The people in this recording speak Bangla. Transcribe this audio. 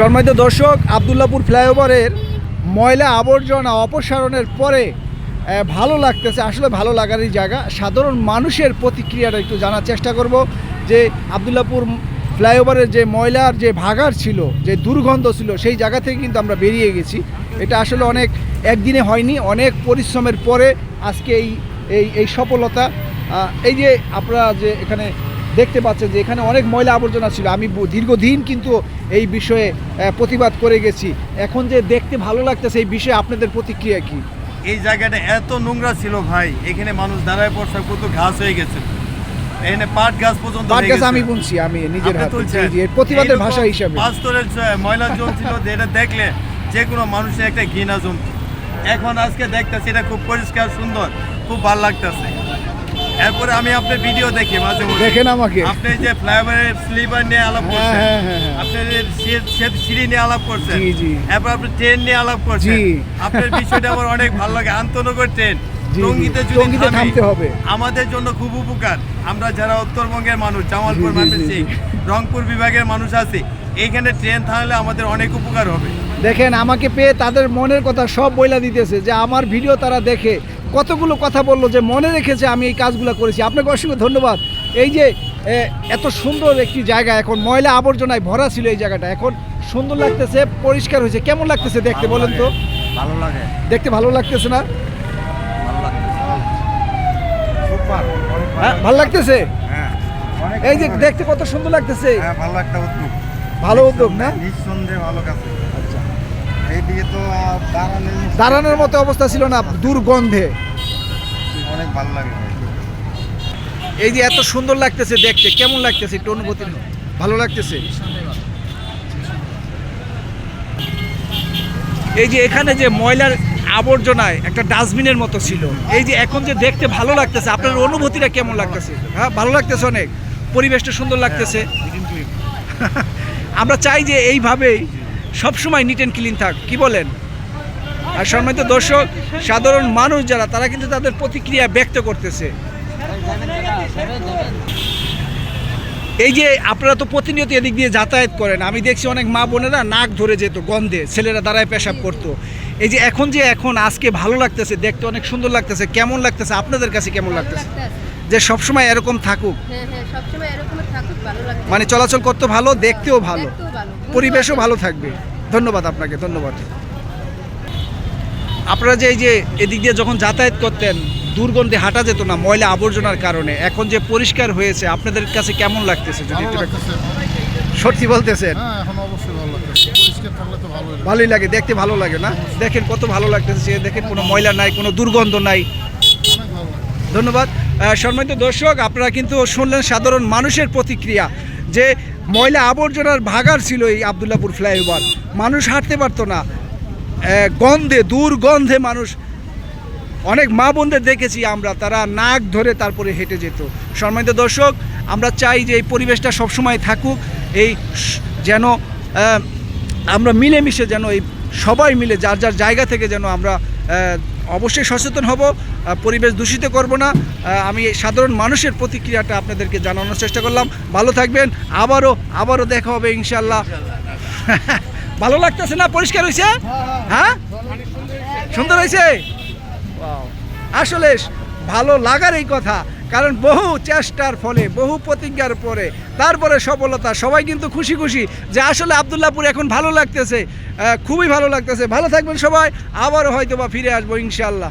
সম্মানিত দর্শক, আবদুল্লাপুর ফ্লাইওভারের ময়লা আবর্জনা অপসারণের পরে ভালো লাগতেছে, আসলে ভালো লাগারই জায়গা। সাধারণ মানুষের প্রতিক্রিয়াটা একটু জানার চেষ্টা করব যে, আবদুল্লাপুর ফ্লাইওভারের যে ময়লার যে ভাগার ছিল, যে দুর্গন্ধ ছিল, সেই জায়গা থেকে কিন্তু আমরা বেরিয়ে গেছি। এটা আসলে অনেক, একদিনে হয়নি, অনেক পরিশ্রমের পরে আজকে এই এই সফলতা। এই যে আপনারা যে এখানে দেখতে পাচ্ছেন যে এখানে অনেক ময়লা আবর্জনা ছিল। আমি দীর্ঘদিন কিন্তু এই বিষয়ে প্রতিবাদ করে গেছি। এখন যে দেখতে ভালো লাগতেছে এই বিষয়ে আপনাদের প্রতিক্রিয়া কি? এই জায়গাটা এত নোংরা ছিল ভাই। এখানে মানুষ দাঁড়ায় পড়ছে কত ঘাস হয়ে গেছে। এখানে পাট গাছ পর্যন্ত পাট গাছ আমি বুনছি আমি নিজের হাতে। প্রতিবাদের ভাষা হিসাবে। পাঁচ ময়লা জল ছিল যে এটা দেখলে যে কোনো মানুষের একটা ঘৃণা জমত এখন আজকে দেখতেছি এটা খুব পরিষ্কার সুন্দর খুব ভালো লাগতেছে। এরপরে আমি আপনার ভিডিও দেখি মাঝে মধ্যে। দেখেন আমাকে। আপনি যে ফ্লাইওভারের স্লিপার নিয়ে আলাপ হ্যাঁ, করছেন হ্যাঁ, হ্যাঁ। আপনি সিঁড়ি নিয়ে আলাপ করছেন। এরপর আপনি ট্রেন নিয়ে আলাপ করছেন। আপনার বিষয়টা আমার অনেক ভালো লাগে। আন্তনগর ট্রেন। টঙ্গিতে যদি থামতে হবে। আমাদের জন্য খুব উপকার। আমরা যারা উত্তরবঙ্গের মানুষ জামালপুর ময়মনসিংহ রংপুর বিভাগের মানুষ আছি এইখানে ট্রেন থামলে আমাদের অনেক উপকার হবে। দেখেন আমাকে পেয়ে তাদের মনের কথা সব বইলা দিতেছে যে আমার ভিডিও তারা দেখে। কতগুলো কথা বলল যে মনে রেখেছে আমি এই কাজগুলো করেছি। আপনাকে অসংখ্য ধন্যবাদ। এই যে এত সুন্দর একটি জায়গা এখন ময়লা আবর্জনায় ভরা ছিল এই জায়গাটা। এখন সুন্দর লাগতেছে পরিষ্কার হয়েছে। কেমন লাগতেছে দেখতে বলেন তো? ভালো লাগে। দেখতে ভালো লাগতেছে না? ভালো লাগে সুপার হ্যাঁ লাগতেছে? হ্যাঁ এই যে দেখতে কত সুন্দর লাগতেছে। হ্যাঁ ভালো একটা উদ্যোগ। ভালো উদ্যোগ না? নিঃসন্দেহে ভালো কাজ। দাঁড়ানোর মতো অবস্থা ছিল না দুর্গন্ধে। অনেক ভালো লাগে এই যে এত সুন্দর লাগতেছে দেখতে কেমন লাগতেছে একটু অনুভূতি ভালো লাগতেছে? এই যে এখানে যে ময়লার আবর্জনায় একটা ডাস্টবিনের মতো ছিল এই যে এখন যে দেখতে ভালো লাগতেছে আপনার অনুভূতিটা কেমন লাগতেছে? হ্যাঁ ভালো লাগতেছে অনেক পরিবেশটা সুন্দর লাগতেছে। আমরা চাই যে এইভাবেই সবসময় নিট অ্যান্ড ক্লিন থাক কি বলেন? আর সম্মানিত দর্শক সাধারণ মানুষ যারা তারা কিন্তু তাদের প্রতিক্রিয়া ব্যক্ত করতেছে। এই যে আপনারা তো প্রতিনিয়ত এদিক দিয়ে যাতায়াত করেন আমি দেখছি অনেক মা বোনেরা নাক ধরে যেত গন্ধে ছেলেরা দাঁড়ায় পেশাব করতো। এই যে এখন যে এখন আজকে ভালো লাগতেছে দেখতে অনেক সুন্দর লাগতেছে কেমন লাগতেছে আপনাদের কাছে কেমন লাগতেছে? যে সবসময় এরকম থাকুক। হ্যাঁ হ্যাঁ সবসময় এরকম থাকুক মানে চলাচল করতে ভালো। দেখতেও ভালো। পরিবেশও ভালো থাকবে। ধন্যবাদ আপনাকে ধন্যবাদ। আপনারা যে এই যে এদিক দিয়ে যখন যাতায়াত করতেন দুর্গন্ধে হাঁটা যেত না ময়লা আবর্জনার কারণে। এখন যে পরিষ্কার হয়েছে আপনাদের কাছে কেমন লাগতেছে যদি একটু সত্যি বলতেছেন? হ্যাঁ ভালোই লাগে। দেখতে ভালো লাগে না? দেখেন কত ভালো লাগতেছে দেখেন কোনো ময়লা নাই কোনো দুর্গন্ধ নাই। ধন্যবাদ। সম্মানিত দর্শক আপনারা কিন্তু শুনলেন সাধারণ মানুষের প্রতিক্রিয়া যে ময়লা আবর্জনার ভাগার ছিল এই আবদুল্লাপুর ফ্লাইওভার। মানুষ হাঁটতে পারতো না। গন্ধে, দুর্গন্ধে মানুষ। অনেক মা বোনদের দেখেছি আমরা, তারা নাক ধরে তারপরে হেঁটে যেত। সম্মানিত দর্শক, আমরা চাই যে এই পরিবেশটা সবসময় থাকুক, এই যেন আমরা মিলেমিশে যেন এই সবাই মিলে, যার যার জায়গা থেকে যেন আমরা অবশ্যই সচেতন হব পরিবেশ দূষিত করব না আমি সাধারণ মানুষের প্রতিক্রিয়াটা আপনাদেরকে জানানোর চেষ্টা করলাম। ভালো থাকবেন, আবারও আবারও দেখা হবে ইনশাল্লাহ ভালো লাগতেছে না? পরিষ্কার হয়েছে হ্যাঁ? সুন্দর হয়েছে. আসলে ভালো লাগার এই কথা। কারণ বহু চেষ্টার ফলে, বহু প্রতিজ্ঞার পরে, তারপরে সফলতা, সবাই কিন্তু খুশি খুশি যে আসলে আবদুল্লাপুর এখন ভালো লাগতেছে খুবই ভালো লাগতেছে। ভালো থাকবেন সবাই, আবারও হয়তো বা ফিরে আসব ইনশাল্লাহ